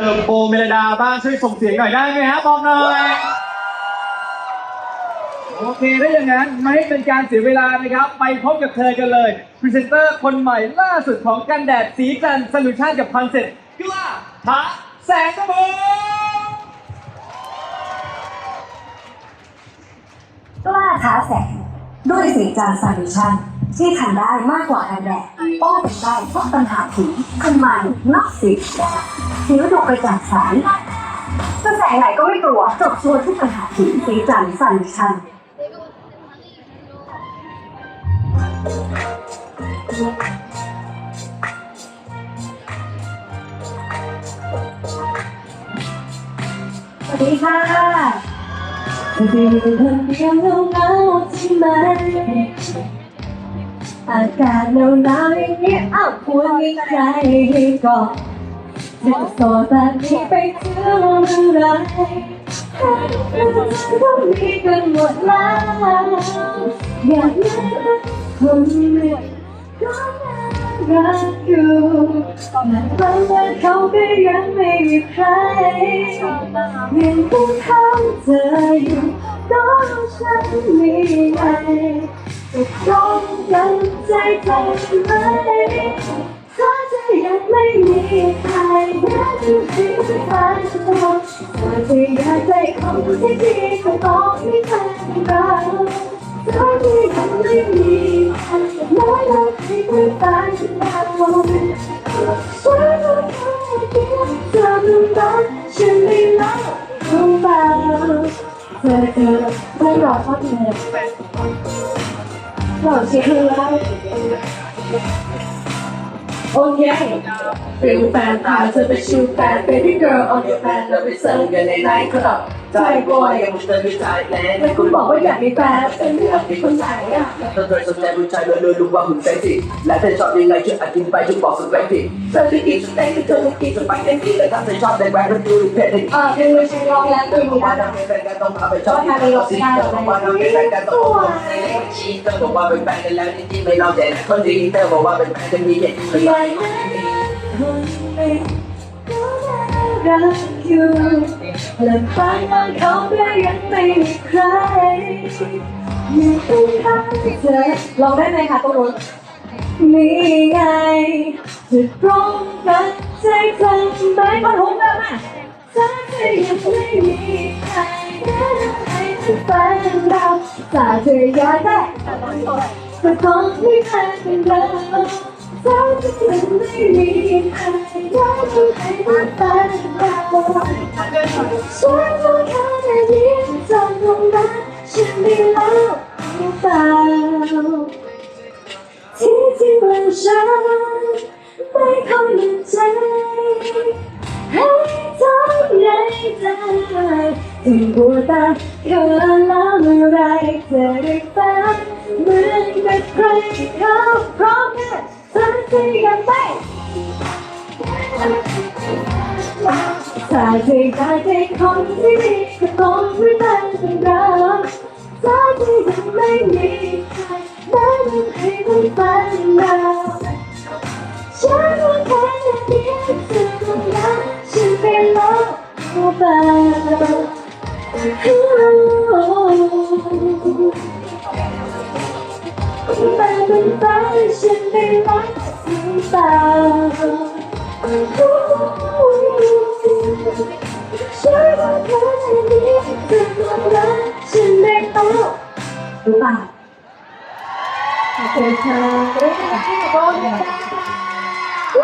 เติมโปเมลดาบ้างช่วยส่งเสียงหน่อยได้ไหมฮะบอกหน่อยโอเคถ้อย่างนั้นไม่ให้เป็นการเสียเวลานะครับ ไปพบกับเธอกันเลยพรีเซนเตอร์คนใหม่ล่าสุดของกันแดดสีจันทร์โซลูชันกับคอนเซ็ปต์กล้าท้าแสงกระเบือกล้าท้าแสงด้วยสีจานซลูชัน ที่ทำได้มากกว่ากันแดดป้องกันได้ทุกปัญหาผิวทำมันนอกสีผิวดูกระจ่างใสจะแสงไหนก็ไม่กลัวจบชัวร์ทุกปัญหาผิวสีจันซาลูชันสวัสดีค่ะจะเป็นคนเดียวเงาเงาๆใช่ไหม อากาศหนาวหนาวอย่างนี้อ้าวควรมีใครให้กอดจะโสดแบบนี้ไปถึงเมื่อไรต้องมีกันหมดแล้วอยากมีคนหนึ่งก็น่ารักอยู่แต่บางวันเขาก็ยังไม่มีใครยังคงเข้าใจอยู่ก็ฉันมีไง จะตรงกันใจเธอไหมถ้าเธอยังไม่มีใครแม้จะมีฝันตัวเธอจะอยากได้คนที่ดีก็ต้องมีแฟนเราเธอที่ยังไม่มีใครแม้เราให้เป็นแฟนเราฉันรู้แค่เพียงเธอรู้ไหมฉันไม่รักรู้เปล่าเธอเธอไม่รอเขาเธอ เราเชื่อแล้วโอเคฟิลแฟนตาเธอไปชูแฟน baby girl on your fan เราไปเซิร์ฟกันในไนท์คลับ ใจบอยยังไม่เคยมีใจแน่แต่คุณบอกว่าอยากมีแฟนเป็นเรื่องที่คนไหนอะถ้าเธอสนใจผู้ชายเลยเลยรู้ว่าหุ่นเซ็กซี่และเธอชอบยังไงช่วยอธิบายช่วยบอกสักแป๊บสิเธอที่กินสเต็กที่เธอที่กินสไปเกตตี้และถ้าเธอชอบในแบรนด์ก็ดูเพจที่เออเป็นมือใช้ร้องแล้วเธดูอบอกนะว่าทำเป็นแฟนกันต้องพาไปชอบที่เธอสิเธอบอกว่าทำเป็นแฟนกันต้องบอกในเลขชีเธอบอกว่าเป็นแฟนกันแล้วจริงๆไม่ลองแต่คนดีเธอบอกว่าเป็นแฟนกันมีแค่ที่ไม่ไม่ รักอยู่และบางวันเขาก็ยังไม่มีใครอยู่ข้างเธอลองได้ไหมคะตรงนู้นมีไงจะตรงกันใจเธอไหมมาหุงกันมาถ้าเธอยังไม่มีใครแนะนำให้เป็นแฟนเราถ้าเธออยากได้ก็ต้องมีแฟนเป็น เราถ้าเธอยังไม่มีใครแนะนำให้เป็นแฟนเราฉันรู้แค่นี้จำตรงนั้นฉันไม่แล้วหรือเปล่าที่จริงแล้วฉันไม่ค่อยมั่นใจให้ทำไงได้ถึงบัวตาเธอแล้วเมื่อไรเธอได้ฝันเหมือนกับใครเขาพร้อมกัน ฉันจะยังไม่ถ้าธออยากได้คนที่ดีก็ต้องไม่ได้เป็นเราถ้าเธอยังไม่มีใครแม้มันให้เป็นเราฉันรู้แค่เพียงเธอตรงนั้นฉันเป็นโลกเบาแต่เป็นฝันฉันเป็นโลก เบาฉันรู้แค่เพียงเธอตร